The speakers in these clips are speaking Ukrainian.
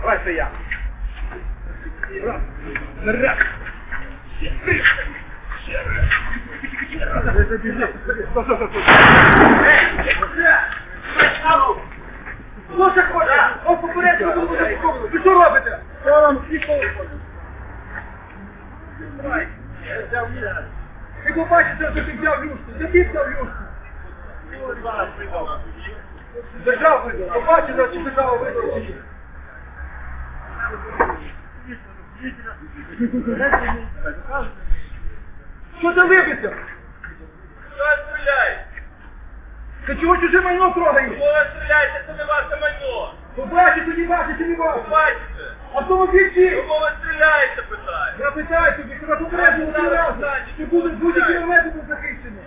Давай це я. Хто це хоче? О, попередньо Ви що робите? Що вам Ви побачите, що ти взяв юшку. Де ти взяв юшку? Держав видав. Побачите, що держава видала. чи ні? Що ти липиться? Що стріляє? Ти чого чуже майно трогаєш? Кого стріляєте, це не ваше майно. Побачиш, тоді бачиш, чи не бачиш. Бачите? Автомобіль чий? Кого ви стріляєте, питаю. Я питаю тобі, тебе попередили три рази. Ти будеш будь-які будуть захищені.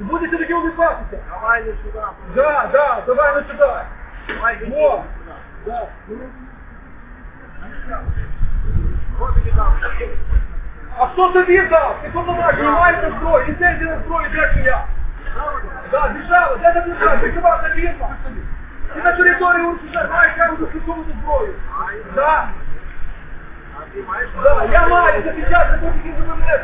Будеш до випасися. Давай не сюди. Да, да, давай на сюди. Во. Да. А хто тобі дав? Ти повноважний, маєш на зброю, ліцензію на зброю, де твоя? Да, держава, де ти держава? Ти хіба це вірно? Ти на території УРСР маєш право застосовувати зброю. Да. Да, я маю захищати будь-які заборони,